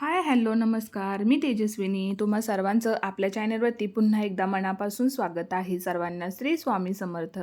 Hi hello नमस्कार. मी तेजस्विनी. तुम्हा सर्वांचं आपल्या चॅनलवरती पुन्हा एकदा मनापासून स्वागत आहे. सर्वांना श्री स्वामी समर्थ.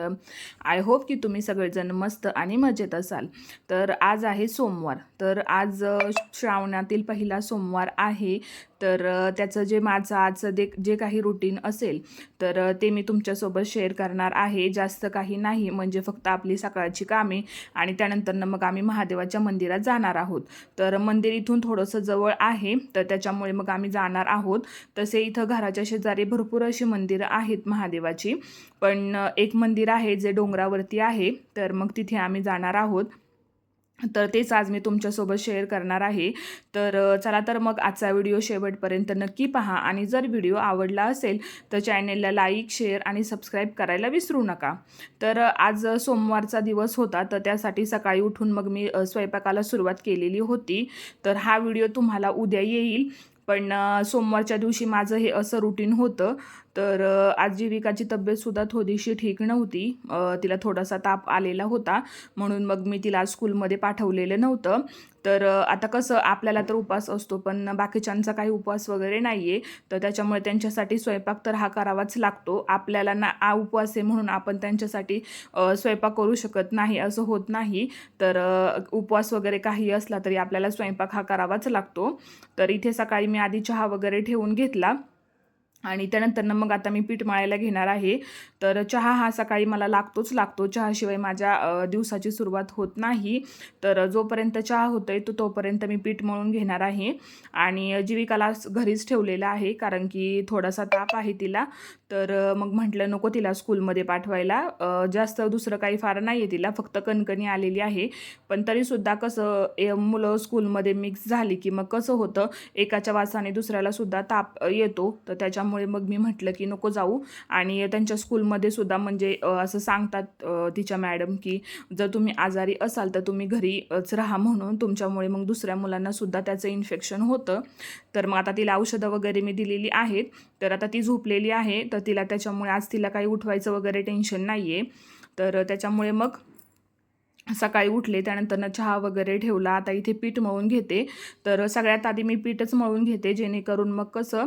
आय होप की तुम्ही सगळेजण मस्त आणि मजेत असाल. तर आज आहे सोमवार. तर आज श्रावणातील पहिला सोमवार आहे. तर त्याचं जे माझं आजचं दे जे काही रुटीन असेल तर ते मी तुमच्यासोबत शेअर करणार आहे. जास्त काही नाही म्हणजे फक्त आपली सकाळची कामे आणि त्यानंतरनं मग आम्ही महादेवाच्या मंदिरात जाणार आहोत. तर मंदिर इथून थोडंसं जवळ आहे तर त्याच्यामुळे मग आम्ही जाणार आहोत. तसे इथं घराच्या शेजारी भरपूर अशी मंदिरं आहेत महादेवाची. पण एक मंदिर आहे जे डोंगरावरती आहे तर मग तिथे आम्ही जाणार आहोत. तर तेच आज मी तुमच्यासोबत शेअर करणार आहे. तर चला तर मग आजचा व्हिडिओ शेवटपर्यंत नक्की पहा आणि जर व्हिडिओ आवडला असेल तर चॅनेलला लाईक शेअर आणि सबस्क्राईब करायला विसरू नका. तर आज सोमवारचा दिवस होता तर त्यासाठी सकाळी उठून मग मी स्वयंपाकाला सुरुवात केलेली होती. तर हा व्हिडिओ तुम्हाला उद्या येईल. पण सोमवारच्या दिवशी माझं हे असं रुटीन होतं. तर आजीविकाची तब्येतसुद्धा थोडीशी ठीक नव्हती. तिला थोडासा ताप आलेला होता. म्हणून मग मी तिला आज स्कूलमध्ये पाठवलेलं नव्हतं. तर आता कसं आपल्याला तर उपवास असतो पण बाकीच्यांचा काही उपवास वगैरे नाही आहे तर त्याच्यामुळे त्यांच्यासाठी स्वयंपाक तर हा करावाच लागतो. आपल्याला ना आ उपवास आहे म्हणून आपण त्यांच्यासाठी स्वयंपाक करू शकत नाही असं होत नाही. तर उपवास वगैरे काही असला तरी आपल्याला स्वयंपाक हा करावाच लागतो. तर इथे सकाळी मी आधी चहा वगैरे ठेवून घेतला. आणि त्यानंतरनं मग आता मी पीठ मळायला घेणार आहे. तर चहा हा सकाळी मला लागतोच लागतो. चहाशिवाय माझ्या दिवसाची सुरुवात होत नाही. तर जोपर्यंत चहा होतो आहे तो तोपर्यंत मी पीठ मळून घेणार आहे. आणि जीविकाला घरीच ठेवलेलं आहे कारण की थोडासा ताप आहे तिला. तर मग म्हटलं नको तिला स्कूलमध्ये पाठवायला. जास्त दुसरं काही फार नाही आहे तिला फक्त कणकणी आलेली आहे. पण तरीसुद्धा कसं मुलं स्कूलमध्ये मिक्स झाली की मग कसं होतं एकाच्या वासाने दुसऱ्याला सुद्धा ताप येतो. तर त्याच्यामुळे मग मी म्हटलं की नको जाऊ. आणि त्यांच्या स्कूलमध्ये सुद्धा म्हणजे असं सांगतात तिच्या मॅडम की जर तुम्ही आजारी असाल तर तुम्ही घरीच राहा म्हणून. तुमच्यामुळे मग दुसऱ्या मुलांना सुद्धा त्याचं इन्फेक्शन होतं. तर मग आता तिला औषधं वगैरे मी दिलेली आहेत. तर आता ती झोपलेली आहे. तर तिला त्याच्यामुळे आज तिला काही उठवायचं वगैरे टेन्शन नाही आहे तर त्याच्यामुळे मग सकाळी उठले. त्यानंतरनं चहा वगैरे ठेवला. आता इथे पीठ मळून घेते. तर सगळ्यात आधी मी पीठच मळून घेते. जेणेकरून मग कसं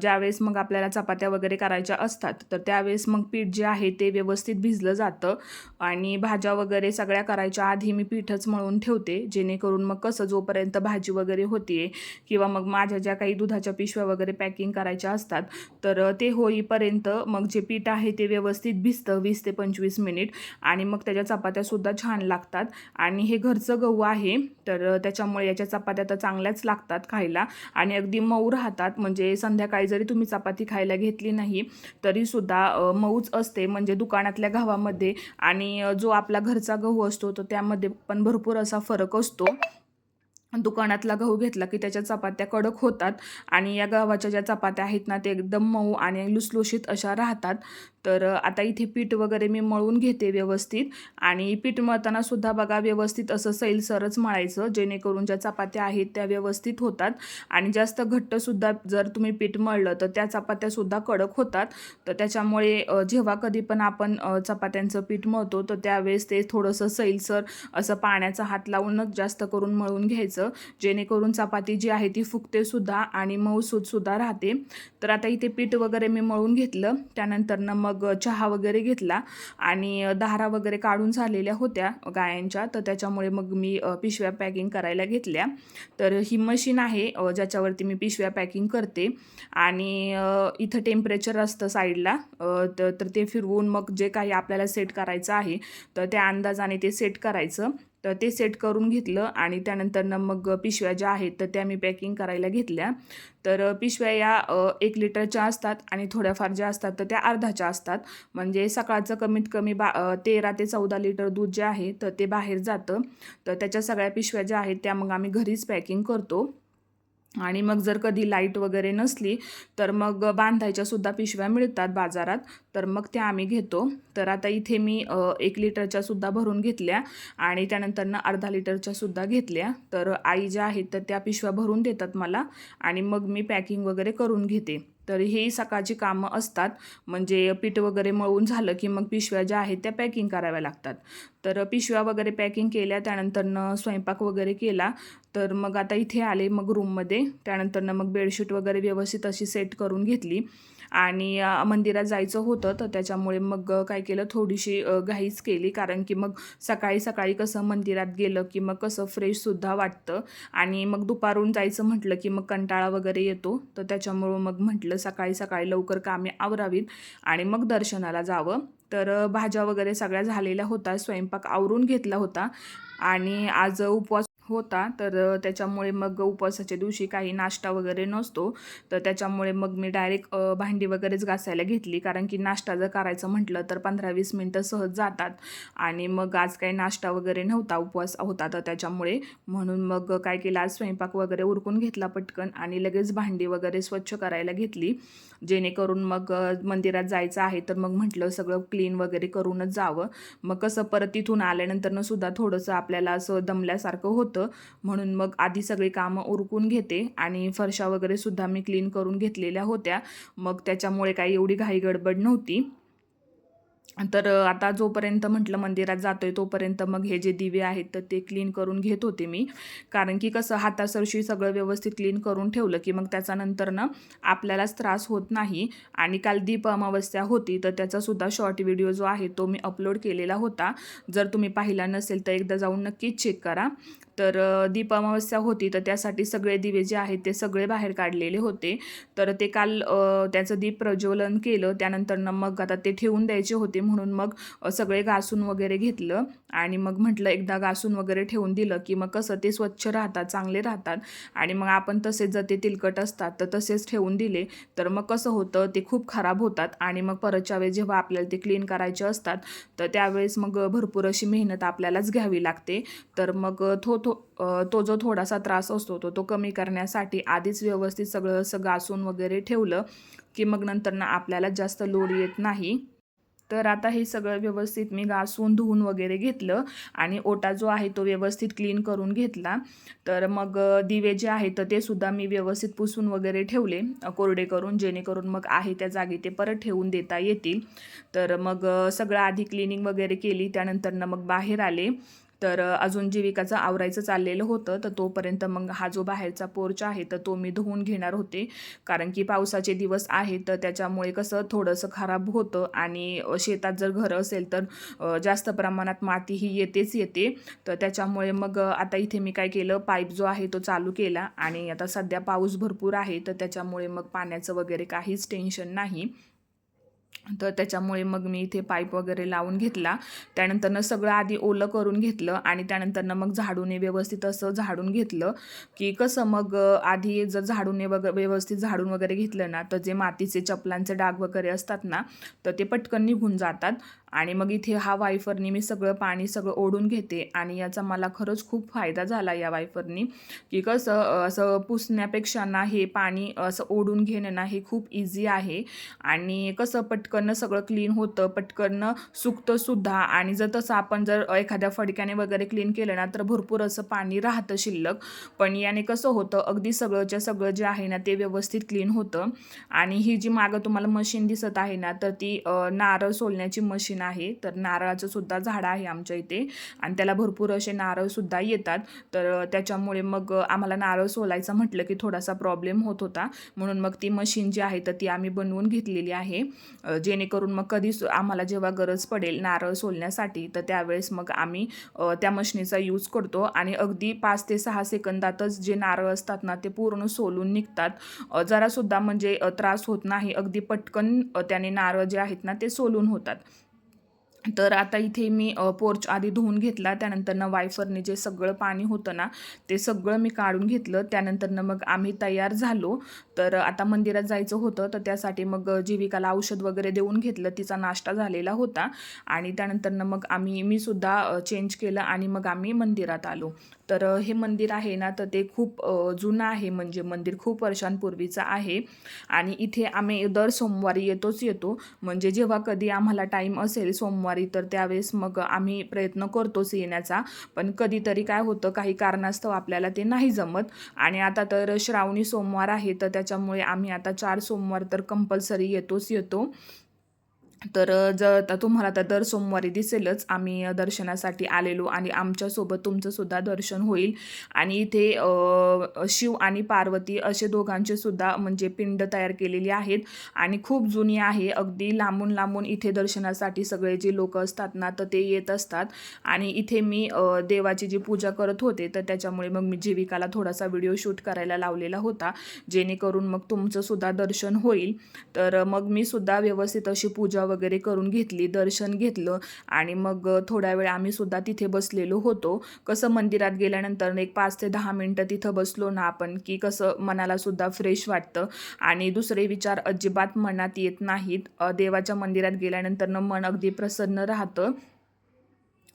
ज्यावेळेस मग आपल्याला चपात्या वगैरे करायच्या असतात तर त्यावेळेस मग पीठ जे आहे ते व्यवस्थित भिजलं जातं आणि भाज्या वगैरे सगळ्या करायच्या आधी मी पीठच मळून ठेवते जेणेकरून मग कसं जोपर्यंत भाजी वगैरे होते किंवा मग माझ्या ज्या काही दुधाच्या पिशव्या वगैरे पॅकिंग करायच्या असतात तर ते होईपर्यंत मग जे पीठ आहे ते व्यवस्थित भिजतं वीस ते पंचवीस मिनिट आणि मग त्याच्या चपात्यासुद्धा छान लागतात. आणि हे घरचं गहू आहे तर त्याच्यामुळे याच्या चपात्या तर चांगल्याच लागतात खायला आणि अगदी मऊ राहतात म्हणजे संध्याकाळी जरी तुम्ही चपाती खायला घेतली नाही तरीसुद्धा मऊच असते. म्हणजे दुकानातल्या गव्हामध्ये आणि जो आपला घरचा गहू असतो तर त्यामध्ये पण भरपूर असा फरक असतो. दुकानातला गहू घेतला की त्याच्या चपात्या कडक होतात आणि या गव्हाच्या ज्या चपात्या आहेत ना ते एकदम मऊ आणि लुसलुशीत अशा राहतात. तर आता इथे पीठ वगैरे मी मळून घेते व्यवस्थित आणि पीठ मळताना सुद्धा बघा व्यवस्थित असं सैलसरच मळायचं जेणेकरून ज्या चपात्या आहेत त्या व्यवस्थित होतात आणि जास्त घट्टसुद्धा जर तुम्ही पीठ मळलं तर त्या चपात्यासुद्धा कडक होतात. तर त्याच्यामुळे जेव्हा कधी पण आपण चपात्यांचं पीठ मळतो तर त्यावेळेस ते थोडंसं सैलसर असं पाण्याचा हात लावूनच जास्त करून मळून घ्यायचं. जेणेकरून चपाती जी आहे ती फुगतेसुद्धा आणि मऊसूदसुद्धा राहते. तर आता इथे पीठ वगैरे मी मळून घेतलं. त्यानंतरनं मग मग चहा वगैरे घेतला आणि धारा वगैरे काढून झालेल्या होत्या गायांच्या. तर त्याच्यामुळे मग मी पिशव्या पॅकिंग करायला घेतल्या. तर ही मशीन आहे ज्याच्यावरती मी पिशव्या पॅकिंग करते. आणि इथं टेम्परेचर असतं साईडला तर ते फिरवून मग जे काही आपल्याला सेट करायचं आहे तर त्या अंदाजाने ते सेट करायचं. तर ते सेट करून घेतलं आणि त्यानंतरनं मग पिशव्या ज्या आहेत तर त्या मी पॅकिंग करायला घेतल्या. तर पिशव्या या एक लिटरच्या असतात आणि थोड्याफार ज्या असतात तर त्या अर्धाच्या असतात. म्हणजे सकाळचं कमीत कमी बा तेरा ते चौदा लिटर दूध जे आहे तर ते बाहेर जातं. तर त्याच्या सगळ्या पिशव्या ज्या आहेत त्या मग आम्ही घरीच पॅकिंग करतो. आणि मग जर कधी लाइट वगैरे नसली तर मग बांधायच्या सुद्धा पिशव्या मिळतात बाजारात. तर मग त्या आम्ही घेतो. तर आता इथे मी एक लिटरच्या सुद्धा भरून घेतल्या आणि त्यानंतरनं अर्धा लिटरच्या सुद्धा घेतल्या. तर आई ज्या आहेत तर त्या पिशव्या भरून देतात मला आणि मग मी पॅकिंग वगैरे करून घेते. तर ही सकाळची कामं असतात. म्हणजे पीठ वगैरे मळून झालं की मग पिशव्या ज्या आहेत त्या पॅकिंग कराव्या लागतात. तर पिशव्या वगैरे पॅकिंग केल्या त्यानंतरनं स्वयंपाक वगैरे केला. तर मग आता इथे आले मग रूममध्ये त्यानंतरनं मग बेडशीट वगैरे व्यवस्थित अशी सेट करून घेतली. आणि मंदिरात जायचं होतं तर त्याच्यामुळे मग काय केलं थोडीशी घाईच केली. कारण की मग सकाळी सकाळी कसं मंदिरात गेलं की मग कसं फ्रेशसुद्धा वाटतं. आणि मग दुपारून जायचं म्हटलं की मग कंटाळा वगैरे येतो. तर त्याच्यामुळं मग म्हटलं सकाळी सकाळी लवकर कामे आवरावीत. आणि मग दर्शनाला जावं. तर भाज्या वगैरे सगळ्या झालेल्या होत्या. स्वयंपाक आवरून घेतला होता. आणि आज उपवास होता. तर त्याच्यामुळे मग उपवासाच्या दिवशी काही नाश्ता वगैरे नसतो. तर त्याच्यामुळे मग मी डायरेक्ट भांडी वगैरेच घासायला घेतली. कारण की नाश्ता जर करायचं म्हटलं तर पंधरा वीस मिनटं सहज जातात. आणि मग आज काही नाश्ता वगैरे नव्हता उपवास होता तर त्याच्यामुळे. म्हणून मग काय केलं आज स्वयंपाक वगैरे उरकून घेतला पटकन आणि लगेच भांडी वगैरे स्वच्छ करायला घेतली. जेणेकरून मग मंदिरात जायचं आहे तर मग म्हटलं सगळं क्लीन वगैरे करूनच जावं. मग कसं परत तिथून आल्यानंतरनं सुद्धा थोडंसं आपल्याला असं दमल्यासारखं होतं. म्हणून मग आधी सगळी कामं उरकून घेते आणि फरशा वगैरे सुद्धा मी क्लीन करून घेतलेल्या होत्या. मग त्याच्यामुळे काही एवढी घाई गडबड नव्हती. तर आता जोपर्यंत म्हटलं मंदिरात जातो आहे तोपर्यंत मग हे जे दिवे आहेत तर ते क्लीन करून घेत होते मी. कारण की कसं हातासरशी सगळं व्यवस्थित क्लीन करून ठेवलं की मग त्याचा नंतर ना आपल्यालाच त्रास होत नाही. आणि काल दीप अमावस्या होती तर त्याचासुद्धा शॉर्ट व्हिडिओ जो आहे तो मी अपलोड केलेला होता. जर तुम्ही पाहिला नसेल तर एकदा जाऊन नक्कीच चेक करा. तर दीप अमावस्या होती तर त्यासाठी सगळे दिवे जे आहेत ते सगळे बाहेर काढलेले होते. तर ते काल त्याचं दीप प्रज्वलन केलं. त्यानंतरनं मग आता ते ठेवून द्यायचे होते म्हणून मग सगळे घासून वगैरे घेतलं आणि मग म्हटलं एकदा घासून वगैरे ठेवून दिलं की मग कसं ते स्वच्छ राहतात चांगले राहतात आणि मग आपण तसेच जर ते तिलकट असतात तर तसेच ठेवून दिले. तर मग कसं होतं ते खूप खराब होतात आणि मग परतच्या वेळेस जेव्हा आपल्याला ते क्लीन करायचे असतात तर त्यावेळेस मग भरपूर अशी मेहनत आपल्यालाच घ्यावी लागते. तर मग थो थो तो जो थोडासा त्रास असतो तो तो कमी करण्यासाठी आधीच व्यवस्थित सगळं असं घासून वगैरे ठेवलं की मग नंतर ना आपल्याला जास्त लोड येत नाही. तर आता हे सगळं व्यवस्थित मी घासून धुवून वगैरे घेतलं आणि ओटा जो आहे तो व्यवस्थित क्लीन करून घेतला. तर मग दिवे जे आहेत तर ते सुद्धा मी व्यवस्थित पुसून वगैरे ठेवले कोरडे करून जेणेकरून मग आहे त्या जागी ते परत ठेवून देता येतील. तर मग सगळं आधी क्लिनिंग वगैरे केली त्यानंतरनं मग बाहेर आले. तर अजून जीविकाचं आवरायचं चाललेलं होतं तर तोपर्यंत मग हा जो बाहेरचा पोर्च आहे तर तो मी धुवून घेणार होते. कारण की पावसाचे दिवस आहेत तर त्याच्यामुळे कसं थोडंसं खराब होतं आणि शेतात जर घरं असेल तर जास्त प्रमाणात माती ही येतेच येते. तर त्याच्यामुळे मग आता इथे मी काय केलं पाईप जो आहे तो चालू केला आणि आता सध्या पाऊस भरपूर आहे तर त्याच्यामुळे मग पाण्याचं वगैरे काहीच टेन्शन नाही. तर त्याच्यामुळे मग मी इथे पाईप वगैरे लावून घेतला. त्यानंतरनं सगळं आधी ओलं करून घेतलं आणि त्यानंतरनं मग झाडूने व्यवस्थित असं झाडून घेतलं की कसं मग आधी जर झाडूने वग व्यवस्थित झाडून वगैरे घेतलं ना तर जे मातीचे चपलांचे डाग वगैरे असतात ना तर ते पटकन निघून जातात. आणि मग इथे हा वायफरनी मी सगळं पाणी सगळं ओढून घेते आणि याचा मला खरंच खूप फायदा झाला या वायफरनी. की कसं असं पुसण्यापेक्षा ना हे पाणी असं ओढून घेणं ना हे खूप इझी आहे. आणि कसं पटकन सगळं क्लीन होतं पटकन सुकतंसुद्धा आणि जर तसं आपण जर एखाद्या फडक्याने वगैरे क्लीन केलं ना तर भरपूर असं पाणी राहतं शिल्लक. पण याने कसं होतं अगदी सगळंच्या सगळं जे आहे ना ते व्यवस्थित क्लीन होतं. आणि ही जी मागं तुम्हाला मशीन दिसत आहे ना तर ती नारळ सोलण्याची मशीन आहे. तर नारळाचं सुद्धा झाड आहे आमच्या इथे. आणि त्याला भरपूर असे नारळसुद्धा येतात. तर त्याच्यामुळे मग आम्हाला नारळ सोलायचं म्हटलं की थोडासा प्रॉब्लेम होत होता. म्हणून मग ती मशीन जी आहे तर ती आम्ही बनवून घेतलेली आहे. जेणेकरून मग कधी आम्हाला जेव्हा गरज पडेल नारळ सोलण्यासाठी तर त्यावेळेस मग आम्ही त्या मशीनीचा यूज करतो. आणि अगदी पाच ते सहा सेकंदातच जे नारळ असतात ना ते पूर्ण सोलून निघतात. जरासुद्धा म्हणजे त्रास होत नाही. अगदी पटकन त्याने नारळ जे आहेत ना ते सोलून होतात. तर आता इथे मी पोर्च आधी धुवून घेतला त्यानंतरनं वायफरने जे सगळं पाणी होतं ना ते सगळं मी काढून घेतलं. त्यानंतरनं मग आम्ही तयार झालो. तर आता मंदिरात जायचं होतं तर त्यासाठी मग जीविकाला औषध वगैरे देऊन घेतलं. तिचा नाश्ता झालेला होता. आणि त्यानंतरनं मग आम्ही मी सुद्धा चेंज केलं आणि मग आम्ही मंदिरात आलो. तर हे मंदिर आहे ना तर ते खूप जुनं आहे. म्हणजे मंदिर खूप वर्षांपूर्वीचं आहे. आणि इथे आम्ही दर सोमवारी येतोच येतो. म्हणजे जेव्हा कधी आम्हाला टाईम असेल सोमवारी तर त्यावेळेस मग आम्ही प्रयत्न करतोच येण्याचा. पण कधीतरी काय होतं काही कारणास्तव आपल्याला ते नाही जमत. आणि आता तर श्रावणी सोमवार आहे तर त्याच्यामुळे आम्ही आता चार सोमवार तर कंपल्सरी येतोच येतो. तर जर आता तुम्हाला तर दर सोमवारी दिसेलच आम्ही दर्शनासाठी आलेलो आणि आमच्यासोबत तुमचंसुद्धा दर्शन होईल. आणि इथे शिव आणि पार्वती असे दोघांचे सुद्धा म्हणजे पिंड तयार केलेली आहेत. आणि खूप जुनी आहे अगदी लांबून लांबून इथे दर्शनासाठी सगळे जे लोक असतात ना तर ते येत असतात. आणि इथे मी देवाची जी पूजा करत होते तर त्याच्यामुळे मग मी जीविकाला थोडासा व्हिडिओ शूट करायला लावलेला होता. जेणेकरून मग तुमचंसुद्धा दर्शन होईल. तर मग मी सुद्धा व्यवस्थित अशी पूजा वगैरे करून घेतली दर्शन घेतलं आणि मग थोड्या वेळ आम्ही सुद्धा तिथे बसलेलो होतो. कसं मंदिरात गेल्यानंतर एक पाच ते दहा मिनटं तिथं बसलो ना आपण की कसं मनाला सुद्धा फ्रेश वाटतं. आणि दुसरे विचार अजिबात मनात येत नाहीत. देवाच्या मंदिरात गेल्यानंतर मन अगदी प्रसन्न राहतं.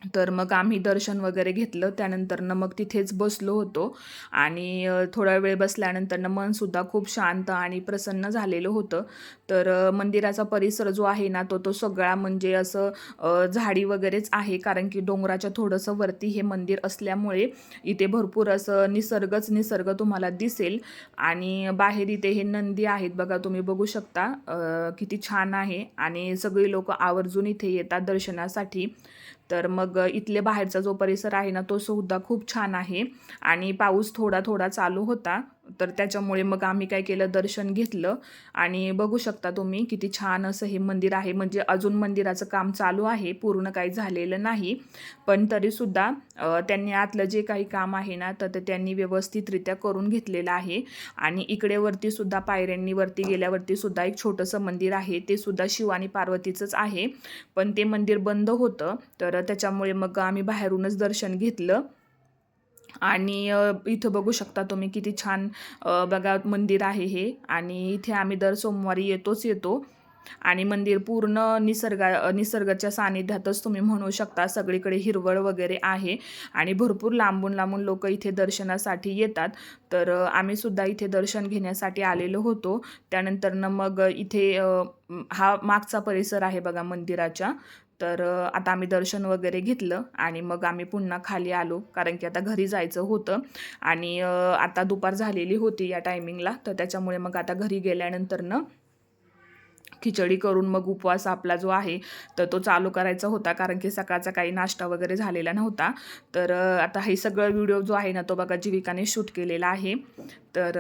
तर मग आम्ही दर्शन वगैरे घेतलं. त्यानंतरनं मग तिथेच बसलो होतो. आणि थोडा वेळ बसल्यानंतरनं मनसुद्धा खूप शांत आणि प्रसन्न झालेलं होतं. तर मंदिराचा परिसर जो आहे ना तो तो सगळा म्हणजे असं झाडी वगैरेच आहे. कारण की डोंगराच्या थोडंसं वरती हे मंदिर असल्यामुळे इथे भरपूर असं निसर्गच निसर्ग तुम्हाला दिसेल. आणि बाहेर इथे हे नंदी आहेत बघा तुम्ही बघू शकता. किती छान आहे. आणि सगळी लोक आवर्जून इथे येतात दर्शनासाठी. तर मग इथले बाहेरचा जो परिसर आहे ना तो सुद्धा खूप छान आहे. आणि पाऊस थोडा थोडा चालू होता. तर त्याच्यामुळे मग आम्ही काय केलं दर्शन घेतलं. आणि बघू शकता तुम्ही किती छान असं हे मंदिर आहे. म्हणजे अजून मंदिराचं काम चालू आहे. पूर्ण काही झालेलं नाही. पण तरीसुद्धा त्यांनी आतलं जे काही काम आहे ना तर ते त्यांनी व्यवस्थितरित्या करून घेतलेलं आहे. आणि इकडेवरती सुद्धा पायऱ्यांनी वरती गेल्यावरती सुद्धा एक छोटंसं मंदिर आहे. ते सुद्धा शिव आणि पार्वतीचंच आहे. पण ते मंदिर बंद होतं. तर त्याच्यामुळे मग आम्ही बाहेरूनच दर्शन घेतलं. आणि इथं बघू शकता तुम्ही किती छान बघा मंदिर आहे हे. आणि इथे आम्ही दर सोमवारी येतोच येतो. आणि मंदिर पूर्ण निसर्गा निसर्गाच्या सानिध्यातच तुम्ही म्हणू शकता सगळीकडे हिरवळ वगैरे आहे. आणि भरपूर लांबून लांबून लोक इथे दर्शनासाठी येतात. तर आम्ही सुद्धा इथे दर्शन घेण्यासाठी आलेलो होतो. त्यानंतरनं मग इथे हा मागचा परिसर आहे बघा मंदिराच्या. तर आता आम्ही दर्शन वगैरे घेतलं आणि मग आम्ही पुन्हा खाली आलो. कारण की आता घरी जायचं होतं आणि आता दुपार झालेली होती या टायमिंगला तर त्याच्यामुळे मग आता घरी गेल्यानंतरनं खिचडी करून मग उपवास आपला जो आहे तर तो चालू करायचा होता. कारण की सकाळचा काही नाश्ता वगैरे झालेला नव्हता. तर आता हे सगळं व्हिडिओ जो आहे ना तो बघा जीविकाने शूट केलेला आहे. तर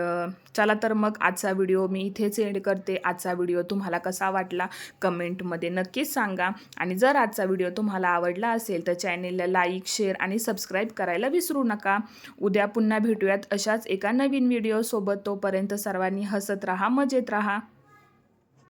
चला तर मग आजचा व्हिडिओ मी इथेच एंड करते. आजचा व्हिडिओ तुम्हाला कसा वाटला कमेंटमध्ये नक्कीच सांगा. आणि जर आजचा व्हिडिओ तुम्हाला आवडला असेल तर चॅनेलला लाईक शेअर आणि सबस्क्राईब करायला विसरू नका. उद्या पुन्हा भेटूयात अशाच एका नवीन व्हिडिओसोबत तोपर्यंत सर्वांनी हसत राहा मजेत राहा.